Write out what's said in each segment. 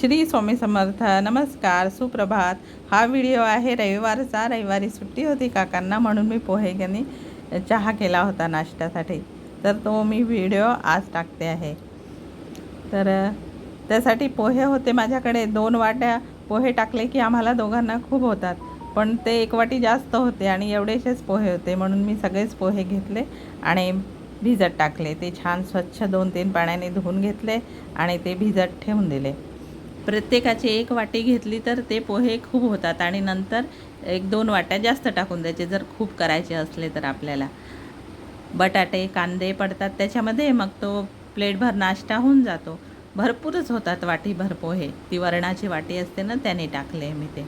श्री स्वामी समर्थ नमस्कार सुप्रभात. हा व्हिडिओ आहे रविवारचा. रविवारी सुट्टी होती काकांना म्हणून मी पोहे त्यांनी चहा केला होता नाश्त्यासाठी. तर तो मी व्हिडिओ आज टाकते आहे. तर त्यासाठी पोहे होते माझ्याकडे. दोन वाट्या पोहे टाकले की आम्हाला दोघांना खूप होतात. पण ते एक वाटी जास्त होते आणि एवढेसेच पोहे होते म्हणून मी सगळेच पोहे घेतले आणि भिजत टाकले. ते छान स्वच्छ दोन तीन पाण्याने धुवून घेतले आणि ते भिजत ठेवून दिले. प्रत्येकाची एक वाटी घेतली तर ते पोहे खूप होतात आणि नंतर एक दोन वाट्या जास्त टाकून द्यायचे जर खूप करायचे असले तर आपल्याला. बटाटे कांदे पडतात त्याच्यामध्ये मग तो प्लेटभर नाश्ता होऊन जातो. भरपूरच होतात वाटीभर पोहे. ती वरणाची वाटी असते ना त्याने टाकले मी ते.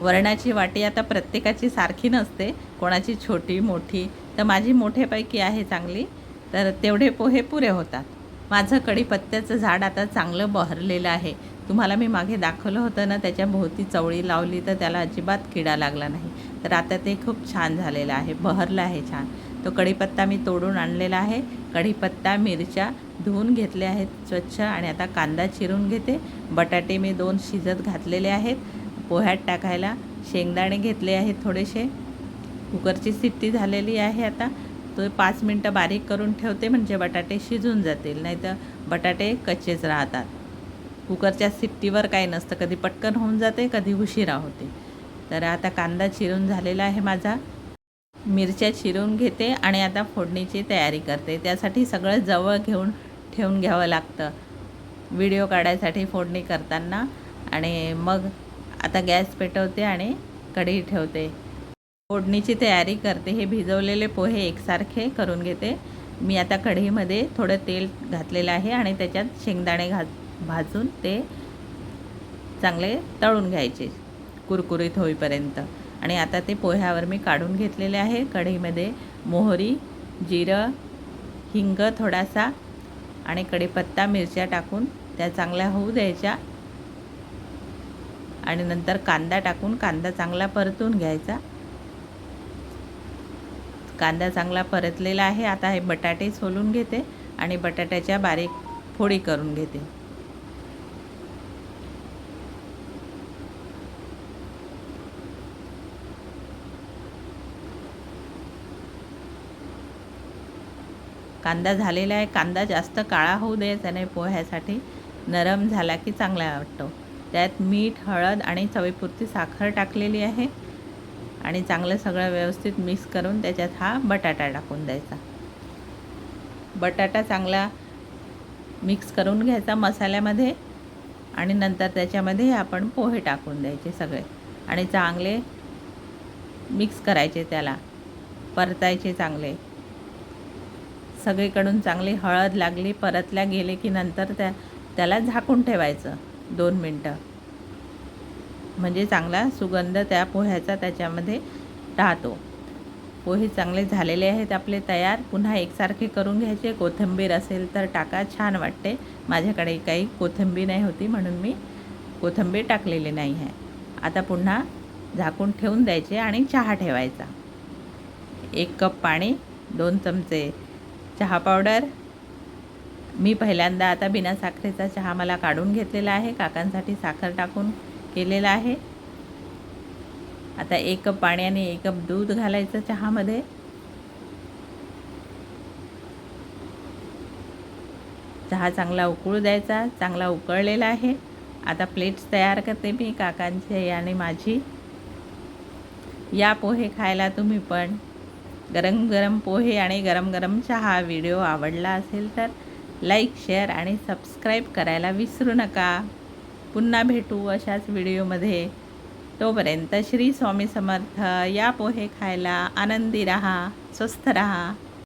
वरणाची वाटी आता प्रत्येकाची सारखी नसते. कोणाची छोटी मोठी तर माझी मोठ्यापैकी आहे चांगली तर तेवढे पोहे पुरे होतात. माझं कढीपत्त्याचं झाड आता चांगलं बहरलेलं आहे. तुम्हाला मी मागे दाखवलं होतं ना त्याच्या भोवती चवळी लावली तर त्याला अजिबात किडा लागला नाही. तर आता ते खूप छान झालेलं आहे बहरलं आहे छान. तो कढीपत्ता मी तोडून आणलेला आहे. कढीपत्ता मिरच्या धुवून घेतल्या आहेत स्वच्छ आणि आता कांदा चिरून घेते. बटाटे मी दोन शिजत घातलेले आहेत. पोह्यात टाकायला शेंगदाणे घेतले आहेत थोडेसे. कुकरची सिट्टी झालेली आहे आता. तो पाच मिनटं बारीक करून ठेवते म्हणजे बटाटे शिजून जातील. नाहीतर बटाटे कच्चेच राहतात. कुकरच्या सिट्टीवर काही नसतं. कधी पटकन होऊन जाते कधी उशिरा होते. तर आता कांदा चिरून झालेला आहे माझा. मिरच्या चिरून घेते आणि आता फोडणीची तयारी करते. त्यासाठी सगळं जवळ घेऊन ठेवून घ्यावं लागतं. व्हिडिओ काढायसाठी फोडणी करताना. आणि मग आता गॅस पेटवते आणि कढी ठेवते. फोडणीची तयारी करते. हे भिजवलेले पोहे एकसारखे करून घेते. मी आता कढईमध्ये थोडं तेल घातलेलं आहे आणि त्याच्यात शेंगदाणे घात भाजून ते चांगले तळून घ्यायचे कुरकुरीत होईपर्यंत. आणि आता ते पोह्यावर मी काढून घेतलेले आहे. कढईमध्ये मोहरी जिरं हिंग थोडासा आणि कढीपत्ता मिरच्या टाकून त्या चांगल्या होऊ द्यायच्या. आणि नंतर कांदा टाकून कांदा चांगला परतून घ्यायचा. कांदा चांगला परतलेला आहे. आता हे बटाटे सोलून घेते आणि बटाट्याच्या बारीक फोडी करून घेते. कांदा झालेला आहे. कांदा जास्त काळा होऊ द्यायचा नाही पोह्यासाठी नरम झाला की चांगला वाटतो. त्यात मीठ हळद आणि चवीपुरती साखर टाकलेली आहे. आणि चांगलं सगळं व्यवस्थित मिक्स करून त्याच्यात हा बटाटा टाकून द्यायचा. बटाटा चांगला मिक्स करून घ्यायचा मसाल्यामध्ये आणि नंतर त्याच्यामध्ये आपण पोहे टाकून द्यायचे सगळे. आणि चांगले मिक्स करायचे त्याला. परतायचे चांगले. सगळीकडून चांगली हळद लागली परतल्या गेले की नंतर त्या त्याला झाकून ठेवायचं दोन मिनटं. म्हणजे चांगला सुगंध त्या पोह्याचा त्याच्यामध्ये राहतो. पोहे चांगले झालेले आहेत आपले तयार. पुन्हा एकसारखे करून घ्यायचे. कोथिंबीर असेल तर टाका. छान वाटते. माझ्याकडे काही कोथिंबीर नाही होती म्हणून मी कोथिंबीर टाकलेली नाही आहे. आता पुन्हा झाकून ठेवून द्यायचे आणि चहा ठेवायचा. एक कप पाणी दोन चमचे चहा पावडर. मी पहिल्यांदा आता बिना साखरेचा चहा मला काढून घेतलेला आहे. काकांसाठी साखर टाकून केलेला आहे. आता एक कप पाणी आणि एक कप दूध घालायचं चहामध्ये. चहा चांगला उकळू द्यायचा चांगला उकळलेला आहे. आता प्लेट्स तयार करते मी काकांचे आणि माझी. या पोहे खायला तुम्ही पण. गरम गरम पोहे आणि गरम गरम चहा व्हिडिओ आवडला असेल तर लाईक शेअर आणि सबस्क्राईब करायला विसरू नका. पुन्हा भेटू अशाच व्हिडिओमध्ये. तोपर्यंत श्री स्वामी समर्थ. या पोहे खायला आनंदी रहा स्वस्थ रहा.